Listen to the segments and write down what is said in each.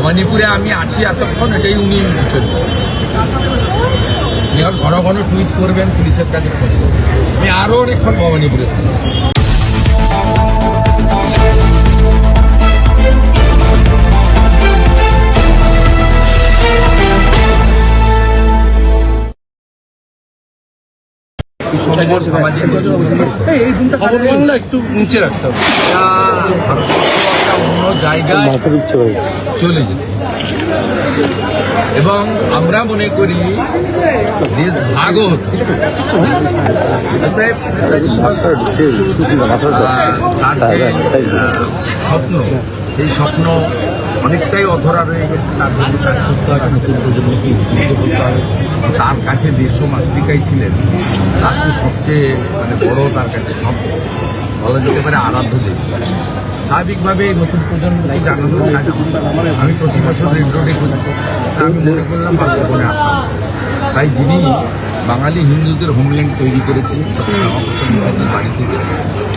ভবানীপুরে আমি আছি এতক্ষণ এটাই উনি বুঝছেন উনি আর ঘন ঘন টুইট করবেন পুলিশের কাছে। আমি আরও অনেকক্ষণ ভবানীপুরে খবর বাংলা। একটু নিচে রাখতে হবে। একটা অন্য জায়গায় চলে যেত। এবং আমরা মনে করি দেশ ভাগ হতো। অতএব নেতাজি সুভাষ আহ, তার যে স্বপ্ন সেই স্বপ্ন অনেকটাই অধরা রয়ে গেছে। তার জন্য কাজ করতে হবে নতুন প্রজন্মকে উদ্বুদ্ধ করতে হবে। তার কাছে দেশ মাতৃকাই ছিলেন। তার সবচেয়ে মানে বড় তার কাছে সব বলা যেতে পারে আরাধ্য দেব। স্বাভাবিকভাবে নতুন প্রজন্মকে জানানোর আমি প্রতি বছর রেড করি আমি মনে করলাম বাস্তবনে আসা তাই যিনি বাঙালি হিন্দুদের হোমল্যান্ড তৈরি মুখার্জির বাড়ি থেকে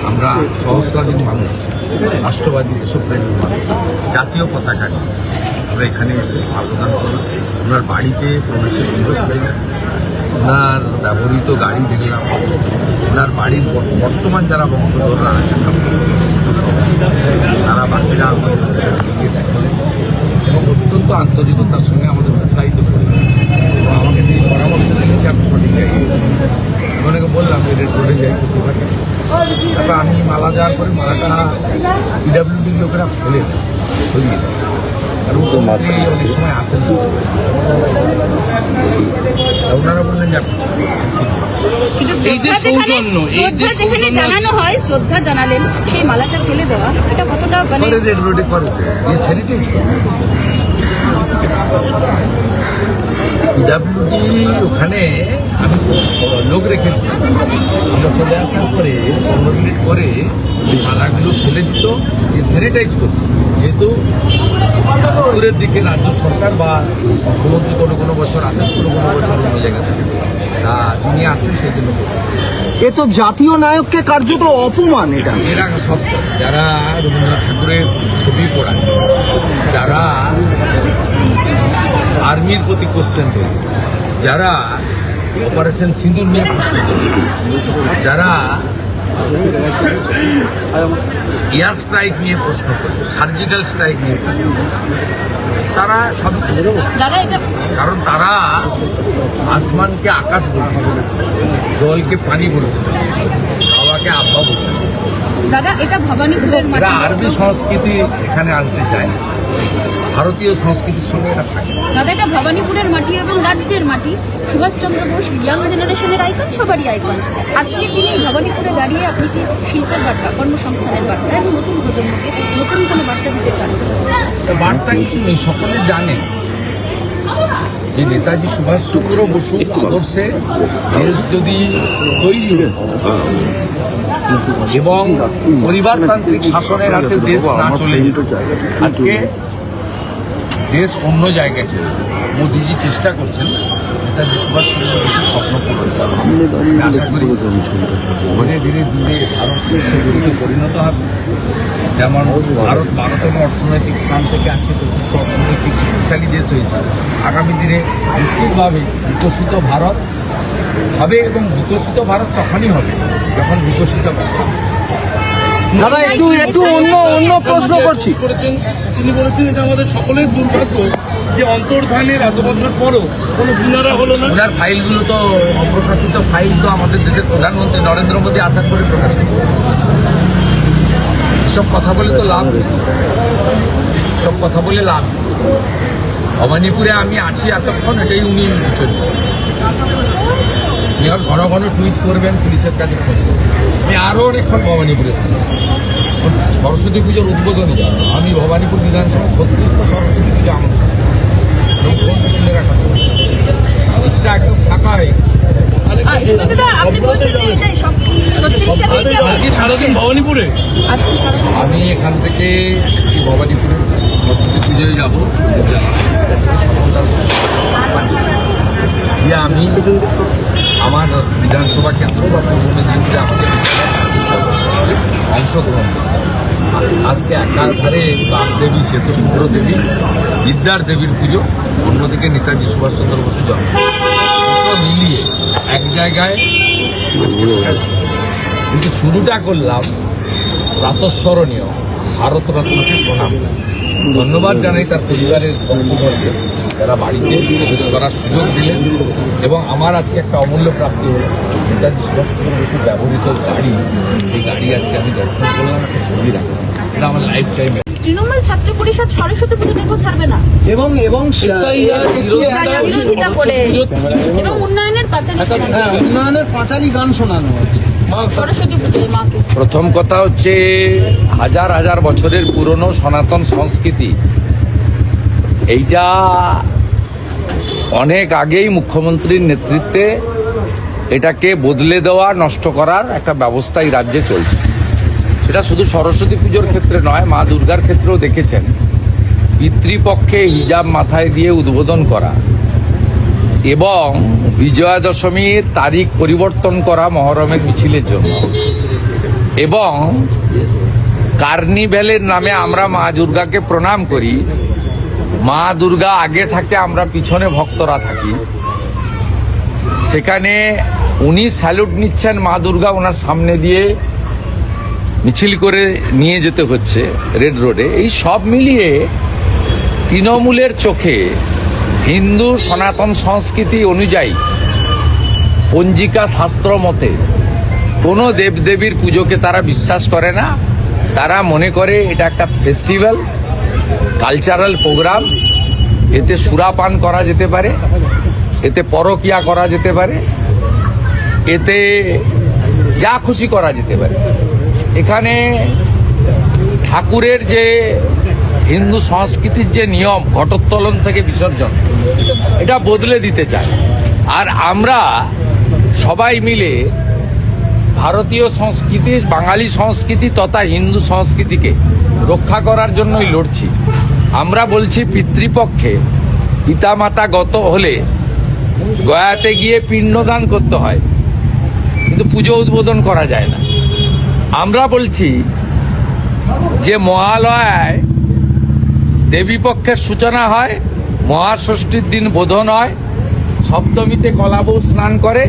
আমরা সহস্রাধিক মানুষ, রাষ্ট্রবাদী, দেশপ্রেমী মানুষ, জাতীয় পতাকা নিয়ে আমরা এখানে এসে আবেদন করলাম। ওনার বাড়িতে প্রবেশের সুযোগ পেলাম। ওনার ব্যবহৃত গাড়ি দেখলাম। ওনার বাড়ির বর্তমান যারা বংশধররা আছেন বংশসহ, তারা বাকিরা আমাদের সঙ্গে দেখালেন এবং অত্যন্ত আন্তরিকতার সঙ্গে আমাদের উৎসাহিত করলেন এবং আমাকে তিনি পরামর্শ দিলেন যে আপনি সঠিক জায়গায় এসেছেন। আমি ওনাকে বললাম যে রেড রোডে যাই প্রতিভাটা তারপর আমি মালা দেওয়ার পরে মালাটা পিডাব্লিউডির লোকেরা ফেলে দেয় সরিয়ে দেয় আর মুখ্যমন্ত্রী অনেক সময় আসেন না। তা ওনারা বললেন যে আপনি ঠিক আছে। কিন্তু এই যে শ্রদ্ধা যেখানে জানানো হয় জানালেন সেই মালাটা ফেলে দেওয়া এটা কতটা মানে পিডাব্লিউডি ওখানে আমি লোক রেখে। আমরা চলে আসার পরে পনেরো মিনিট পরে মালাগুলো ফেলে দিত স্যানিটাইজ করত যেহেতু দূরের দিকে রাজ্য সরকার বা মুখ্যমন্ত্রী কোনো কোনো বছর আসেন কোনো কোনো বছর অন্য জায়গায় থাকে। তা তিনি আসেন সেই জন্য এ তো জাতীয় নায়ককে কার্যত অপমান এটা। এরা সব যারা রবীন্দ্রনাথ ঠাকুরের ছবি পড়ায় যারা আর্মির প্রতি কোশ্চেন করে যারা অপারেশন সিঁদুর নিয়ে যারা এয়ার স্ট্রাইক নিয়ে প্রশ্ন করে সার্জিক্যাল স্ট্রাইক নিয়ে তারা সব কারণ তারা আসমানকে আকাশ বলতেছে জলকে পানি বলতেছে। হাওয়াকে আবহাওয়া বলতেছে দাদা এটা ভবানীপুরের মাটি আরবি সংস্কৃতি এখানে আনতে চায় ভারতীয় সংস্কৃতির সঙ্গে এরা থাকে দাদা এটা ভবানীপুরের মাটি এবং রাজ্যের মাটি। সুভাষচন্দ্র বোস ইয়াং জেনারেশনের আইকন সবারই আইকন আজকে তিনি ভবানীপুরে দাঁড়িয়ে আপনি কি শিল্পের বার্তা কর্মসংস্থানের বার্তা এবং নতুন প্রজন্মকে নতুন কোনো বার্তা দিতে চান? বার্তা কিছু নেই সকলে জানে। যে নেতাজি সুভাষচন্দ্র বসু আদর্শে দেশ যদি তৈরি হতো এবং পরিবারতান্ত্রিক শাসনের হাতে দেশ না চলে আজকে দেশ অন্য জায়গায় চলে। মোদিজি চেষ্টা করছেন নেতাজি সুভাষচন্দ্র বসুর স্বপ্ন পূরণ আশা করি ধীরে ধীরে দূরে ভারত পরিণত হবে। যেমন ভারত বারোতম অর্থনৈতিক স্থান থেকে আজকে চতুর্থ অর্থনৈতিক শক্তিশালী দেশ হয়েছে। আগামী দিনে নিশ্চিতভাবে বিকশিত ভারত হবে এবং বিকশিত ভারত তখনই হবে যখন বিকশিত ভারত দাদা একটু একটু অন্য অন্য প্রশ্ন করছি। করেছেন। তিনি বলেছেন এটা আমাদের সকলের দুর্ভাগ্য যে অন্তর্ধানের এত বছর পরও কোনো গুণারা হলো না। ওনার ফাইলগুলো তো অপ্রকাশিত ফাইল তো আমাদের দেশের প্রধানমন্ত্রী নরেন্দ্র মোদী আসার পরে প্রকাশিত সব কথা বলে তো লাভ? সব কথা বলে লাভ? ভবানীপুরে আমি আছি এতক্ষণ, এটাই উনি বুঝছেন উনি আর ঘন ঘন টুইট করবেন পুলিশের কাছে। আমি আরও অনেকক্ষণ ভবানীপুরে। সরস্বতী পুজোর উদ্বোধনে আমি ভবানীপুর বিধানসভা ছত্রিশ সরস্বতী পুজো আমার ফোন এটা একদম ফাঁকা হয়ে আজকে সারাদিন ভবানীপুরে? আমি এখান থেকে ভবানীপুরে পুজোয় যাব। দিয়ে আমি আমার বিধানসভা কেন্দ্র বা পূর্ব মেদিনীপুরে আমাদের অংশগ্রহণ। আজকে একাধারে বাগদেবী শ্বেতশুভ্র দেবী বিদ্যার দেবীর পুজো। অন্যদিকে নেতাজি সুভাষচন্দ্র বসু জন্ম। মিলিয়ে এক জায়গায় কিন্তু শুরুটা করলাম প্রাতঃস্মরণীয়। ভারতরত্নকে প্রণাম। ধন্যবাদ জানাই তার পরিবারের বন্ধুবর্গকে যারা বাড়িতে প্রবেশ করার সুযোগ দিলেন এবং আমার আজকে একটা অমূল্য প্রাপ্তি হল। নেতাজি সুভাষচন্দ্র বসুর ব্যবহৃত গাড়ি, সেই গাড়ি আজকে আমি দর্শন করলাম একটা ছবি রাখলাম। এটা আমার লাইফ টাইমে ছাত্র পরিষদ সরস্বতী পুজো দেখেও ছাড়বে না। এবং এবং বিরোধিতা করে। এবং উন্নয়নের পাঁচালী হ্যাঁ উন্নয়নের পাঁচালি গান শোনানো প্রথম কথা হচ্ছে হাজার হাজার বছরের পুরনো সনাতন সংস্কৃতি। এইটা অনেক আগেই মুখ্যমন্ত্রীর নেতৃত্বে এটাকে বদলে দেওয়া নষ্ট করার একটা ব্যবস্থা এই রাজ্যে চলছে। সেটা শুধু সরস্বতী পুজোর ক্ষেত্রে নয়, মা দুর্গার ক্ষেত্রেও দেখেছেন। পিতৃপক্ষে হিজাব মাথায় দিয়ে উদ্বোধন করা এবং বিজয়া দশমীর তারিখ পরিবর্তন করা মহরমের মিছিলের জন্য। এবং কার্নিভ্যালের নামে আমরা মা দুর্গাকে প্রণাম করি। মা দুর্গা আগে থাকে, আমরা পিছনে ভক্তরা থাকি। সেখানে উনি স্যালুট নিচ্ছেন মা দুর্গা ওনার সামনে দিয়ে। মিছিল করে নিয়ে যেতে হচ্ছে রেড রোডে। এই সব মিলিয়ে তৃণমূলের চোখে হিন্দু সনাতন সংস্কৃতি অনুযায়ী পঞ্জিকা শাস্ত্র মতে কোনো দেবদেবীর পুজোকে তারা বিশ্বাস করে না। তারা মনে করে এটা একটা ফেস্টিভ্যাল কালচারাল প্রোগ্রাম এতে সুরাপান করা যেতে পারে, এতে পরকিয়া করা যেতে পারে, এতে যা খুশি করা যেতে পারে। এখানে ঠাকুরের যে হিন্দু সংস্কৃতির যে নিয়ম, ঘটোত্তোলন থেকে বিসর্জন, এটা বদলে দিতে চায়। আর আমরা সবাই মিলে ভারতীয় সংস্কৃতি, বাঙালি সংস্কৃতি তথা হিন্দু সংস্কৃতিকে রক্ষা করার জন্যই লড়ছি। আমরা বলছি পিতৃপক্ষে পিতামাতা গত হলে গয়াতে গিয়ে পিণ্ডদান করতে হয়, কিন্তু পুজো উদ্বোধন করা যায় না। আমরা বলছি যে মহালয়ায় দেবী পক্ষের সূচনা হয়, মহাষষ্ঠীর দিন বোধন হয়, সপ্তমীতে কলাবউ স্নান করে,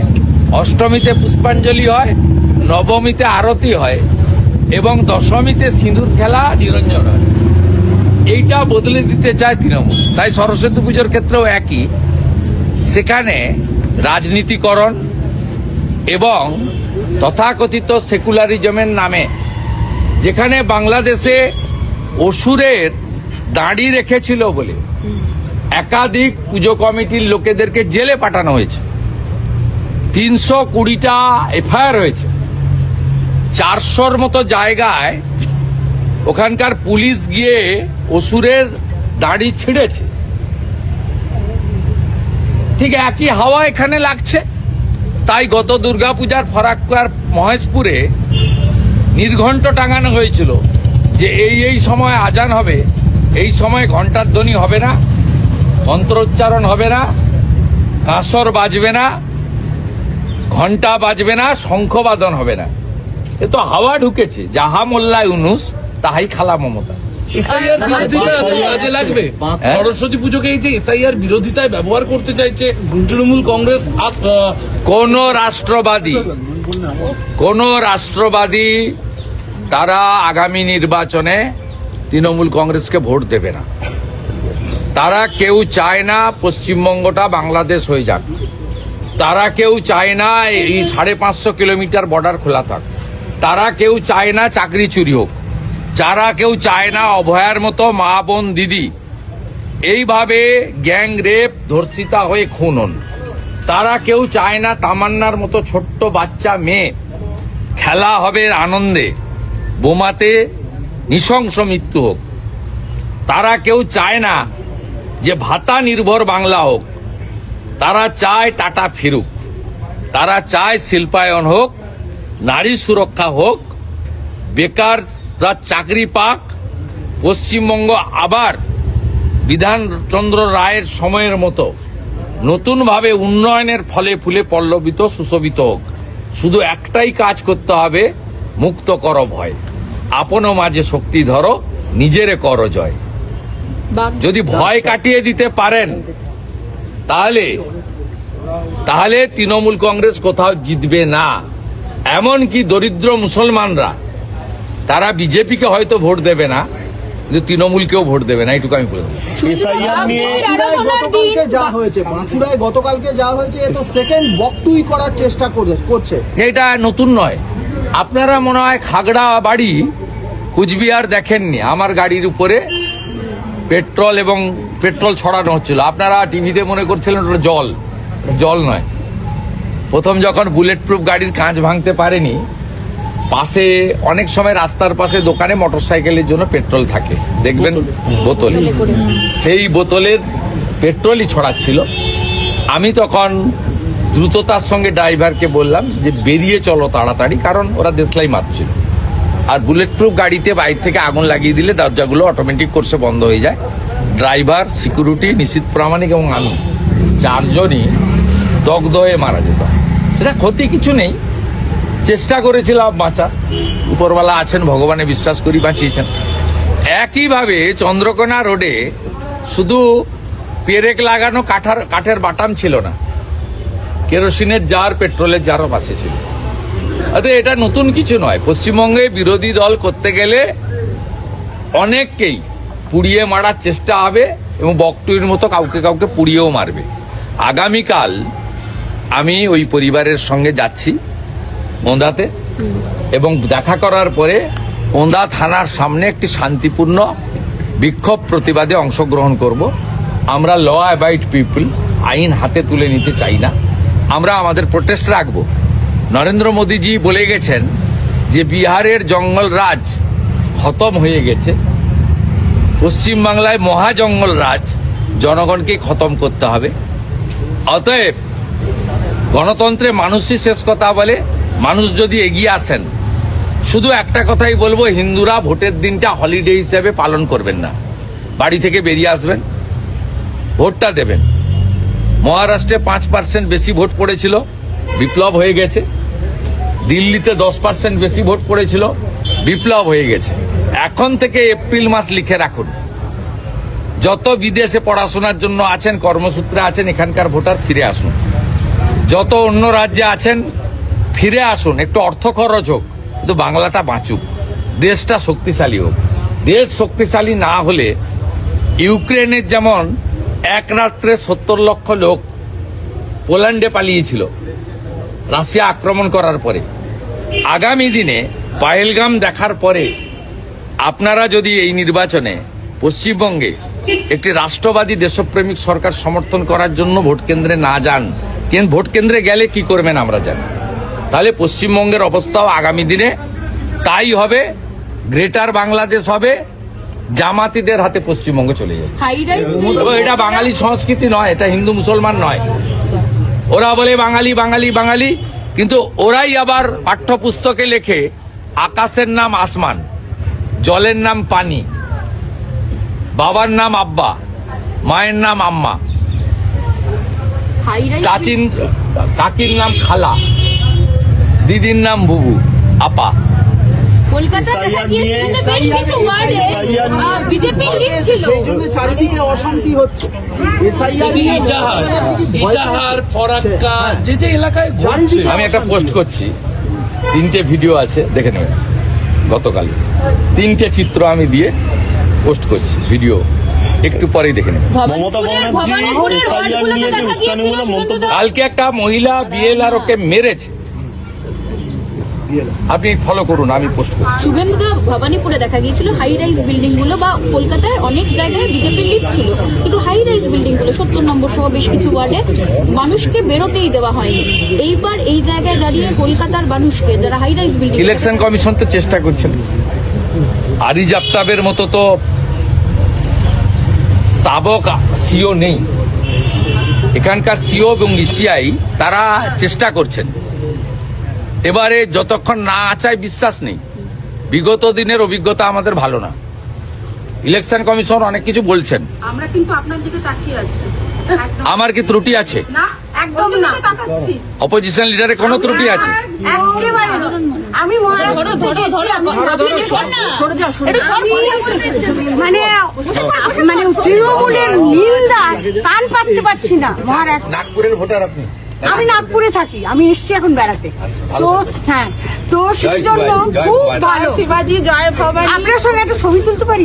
অষ্টমীতে পুষ্পাঞ্জলি হয়, নবমীতে আরতি হয় এবং দশমীতে সিঁদুর খেলা নিরঞ্জন হয়। এইটা বদলে দিতে চায় তৃণমূল। তাই সরস্বতী পুজোর ক্ষেত্রেও একই। সেখানে রাজনীতিকরণ এবং তথাকথিত সেকুলারিজমের নামে, যেখানে বাংলাদেশে অসুরের দাঁড়ি রেখেছিল বলে একাধিক পুজো কমিটির লোকেদেরকে জেলে পাঠানো হয়েছে। তিনশো কুড়িটা এফআইআর হয়েছে। চারশোর মতো জায়গায় ওখানকার পুলিশ গিয়ে অসুরের দাড়ি ছিঁড়েছে। ঠিক একই হাওয়া এখানে লাগছে। তাই গত দুর্গাপূজার ফরাক্কার মহেশপুরে নির্ঘণ্ট টাঙানো হয়েছিল যে এই এই সময় আজান হবে, এই সময় ঘণ্টার ধ্বনি হবে না, মন্ত্রোচ্চারণ হবে না, কাঁসর বাজবে না, ঘণ্টা বাজবে না, শঙ্খবাদন হবে না। এ তো হাওয়া ঢুকেছে, যাহা মোল্লা ইউনুস, তাহাই খালা মমতা। এসআইআর বিরোধিতা কাজে লাগবে। হ্যাঁ? সরস্বতী পুজোকে এই যে এসআইআর বিরোধিতায় ব্যবহার করতে চাইছে তৃণমূল কংগ্রেস কোন রাষ্ট্রবাদী কোন রাষ্ট্রবাদী তারা আগামী নির্বাচনে তৃণমূল কংগ্রেসকে ভোট দেবে না। তারা কেউ চায় না পশ্চিমবঙ্গটা বাংলাদেশ হয়ে যাক। তারা কেউ চায় না এই সাড়ে পাঁচশো কিলোমিটার বর্ডার খোলা থাক। তারা কেউ চায় না চাকরি চুরি হোক। যারা কেউ চায় না অভয়ার মতো মা, বোন, দিদি, এইভাবে গ্যাং রেপ ধর্ষিতা হয়ে খুন হন। তারা কেউ চায় না তামান্নার মতো ছোট্ট বাচ্চা মেয়ে। খেলা হবে আনন্দে, বোমাতে নৃশংস মৃত্যু হোক। তারা কেউ চায় না যে ভাতা নির্ভর বাংলা হোক। তারা চায় টাটা ফিরুক। তারা চায় শিল্পায়ন হোক, নারী সুরক্ষা হোক বেকাররা চাকরি পাক, পশ্চিমবঙ্গ আবার বিধানচন্দ্র রায়ের সময়ের মতো নতুনভাবে উন্নয়নের ফলে ফুলে পল্লবিত, সুশোভিত হোক। শুধু একটাই কাজ করতে হবে, মুক্ত কর ভয়। আপন মাঝে শক্তি ধরো, নিজেরে কর জয়। যদি ভয় কাটিয়ে দিতে পারেন, তাহলে তাহলে তৃণমূল কংগ্রেস কোথাও জিতবে না। এমনকি দরিদ্র মুসলমানরা তারা বিজেপিকে হয়তো ভোট দেবে না কিন্তু তৃণমূলকেও ভোট দেবে না এইটুকু আমি বলে যা হয়েছে বাঁকুড়ায় গতকালকে যা হয়েছে এ তো সেকেন্ড বকটুই করার চেষ্টা করে- করছে। এটা নতুন নয়। আপনারা মনে হয় খাগড়া বাড়ি কুচবিহার দেখেননি আমার গাড়ির উপরে পেট্রোল এবং পেট্রোল ছড়ানো হচ্ছিল। আপনারা টিভিতে মনে করছিলেন ওটা জল। জল নয়। প্রথম যখন বুলেট প্রুফ গাড়ির কাঁচ ভাঙতে পারেনি পাশে অনেক সময় রাস্তার পাশে দোকানে মোটরসাইকেলের জন্য পেট্রোল থাকে। দেখবেন বোতলে। সেই বোতলের পেট্রোলই ছড়াচ্ছিল। আমি তখন দ্রুততার সঙ্গে ড্রাইভারকে বললাম যে বেরিয়ে চলো তাড়াতাড়ি কারণ ওরা দেশলাই মারছিল। আর বুলেট প্রুফ গাড়িতে বাইর থেকে আগুন লাগিয়ে দিলে দরজাগুলো অটোমেটিক কোর্সে বন্ধ হয়ে যায়। ড্রাইভার সিকিউরিটি নিশ্চিত প্রামাণিক এবং আমি চারজনই দগ্ধ হয়ে মারা যেত সেটা ক্ষতি কিছু নেই চেষ্টা করেছিলাম বাঁচা। উপরওয়ালা আছেন, ভগবানে বিশ্বাস করি বাঁচিয়েছেন। একইভাবে চন্দ্রকোনা রোডে শুধু পেরেক লাগানো কাঠার, কাঠের বাটাম ছিল না, কেরোসিনের জার, পেট্রোলের জারও পাশে ছিল। অতএব এটা নতুন কিছু নয়। পশ্চিমবঙ্গে বিরোধী দল করতে গেলে অনেককেই পুড়িয়ে মারার চেষ্টা হবে এবং বকটুইর মতো কাউকে কাউকে পুড়িয়েও মারবে। আগামীকাল আমি ওই পরিবারের সঙ্গে যাচ্ছি। ওঁদাতে এবং দেখা করার পরে ওঁদা থানার সামনে একটি শান্তিপূর্ণ বিক্ষোভ প্রতিবাদে অংশগ্রহণ করব। আমরা ল অ্যাবাইড পিপল আইন হাতে তুলে নিতে চাই না। আমরা আমাদের প্রোটেস্ট রাখব। নরেন্দ্র মোদীজি বলে গেছেন যে বিহারের জঙ্গল রাজ খতম হয়ে গেছে। পশ্চিমবাংলায় মহা জঙ্গল রাজ জনগণকে খতম করতে হবে। অতএব গণতন্ত্রে মানুষই শেষ কথা বলে মানুষ যদি এগিয়ে আসেন, শুধু একটা কথাই বলব, হিন্দুরা ভোটের দিনটা হলিডে হিসেবে পালন করবেন না। বাড়ি থেকে বেরিয়ে আসবেন, ভোটটা দেবেন। মহারাষ্ট্রে পাঁচ পার্সেন্ট বেশি ভোট পড়েছিল, বিপ্লব হয়ে গেছে। দিল্লিতে দশ পার্সেন্ট বেশি ভোট পড়েছিল, বিপ্লব হয়ে গেছে। এখন থেকে এপ্রিল মাস লিখে রাখুন। যত বিদেশে পড়াশোনার জন্য আছেন, কর্মসূত্রে আছেন, এখানকার ভোটার ফিরে আসুন। যত অন্য রাজ্যে আছেন ফিরে আসুন, একটু অর্থ খরচ হোক, কিন্তু বাংলাটা বাঁচুক। দেশটা শক্তিশালী হোক। দেশ শক্তিশালী না হলে ইউক্রেনের যেমন এক রাত্রে সত্তর লক্ষ লোক পোল্যান্ডে পালিয়েছিল, রাশিয়া আক্রমণ করার পরে। আগামী দিনে পায়েলগাম দেখার পরে আপনারা যদি এই নির্বাচনে পশ্চিমবঙ্গে একটি রাষ্ট্রবাদী দেশপ্রেমিক সরকার সমর্থন করার জন্য ভোট কেন্দ্রে না যান ভোট কেন্দ্রে গেলে কি করবেন আমরা জানি। তাহলে পশ্চিমবঙ্গের অবস্থাও আগামী দিনে তাই হবে। গ্রেটার বাংলাদেশ হবে জামাতিদের হাতে পশ্চিমবঙ্গ চলে যাবে। এটা বাঙালি সংস্কৃতি নয় এটা হিন্দু মুসলমান নয়। ওরা বলে বাঙালি বাঙালি বাঙালি কিন্তু ওরাই আবার পাঠ্যপুস্তকে লেখে আকাশের নাম আসমান জলের নাম পানি বাবার নাম আব্বা মায়ের নাম আম্মা। চাচিন কাকির নাম খালা। দিদির নাম বুবু আপা। কলকাতায় যে বেশ কিছু ওয়ার্ডে বিজেপি লিড ছিল। সেই জন্য চারিদিকে অশান্তি হচ্ছে। এসআইআর ইটাহার ইটাহার ফরাক্কা যে যে এলাকায় আমি একটা পোস্ট করছি। তিনটে ভিডিও আছে দেখে নেবেন। গতকাল। তিনটে চিত্র আমি দিয়ে পোস্ট করছি ভিডিও একটু পরেই দেখে নেবেন। কালকে একটা মহিলা বিএলআর ওকে মেরেছে। আপনি ফলো করুন আমি পোস্ট করছি। শুভেন্দুদা ভবানীপুরে দেখা গিয়েছিল হাই রাইজ বিল্ডিংগুলো বা কলকাতায় অনেক জায়গায় বিজেপি লিড ছিল। কিন্তু হাই রাইজ বিল্ডিংগুলো সত্তর নম্বর সহ বেশ কিছু ওয়ার্ডে মানুষকে বেরোতেই দেওয়া হয়নি। এইবার এই জায়গায় দাঁড়িয়ে কলকাতার মানুষকে যারা high rise building election commission তো চেষ্টা করছেন আরিজ আফতাবের মতো তো স্থাবক সিও নেই। এখানকার সিও এবং ইসিআই তারা চেষ্টা করছেন। এবারে যতক্ষণ না আচায় বিশ্বাস নেই বিগত দিনের অভিজ্ঞতা আমাদের ভালো না। ইলেকশন কমিশন অনেক কিছু বলছেন। আমরা কিন্তু আপনার দিকে তাকিয়ে আছি। আমার কি ত্রুটি আছে? না একদম না। অপোজিশন লিডারে কোনো ত্রুটি আছে? আমি মানে মানে তৃণমূলের কান পাততে পারছি না। নাগপুরের ভোটার আপনি? আমি নাগপুরে থাকি আমি এসছি এখন বেড়াতে। তো হ্যাঁ তো সেই জন্য খুব। ভালো। শিবাজি জয় ভবানী। আপনার সঙ্গে একটা ছবি তুলতে পারি?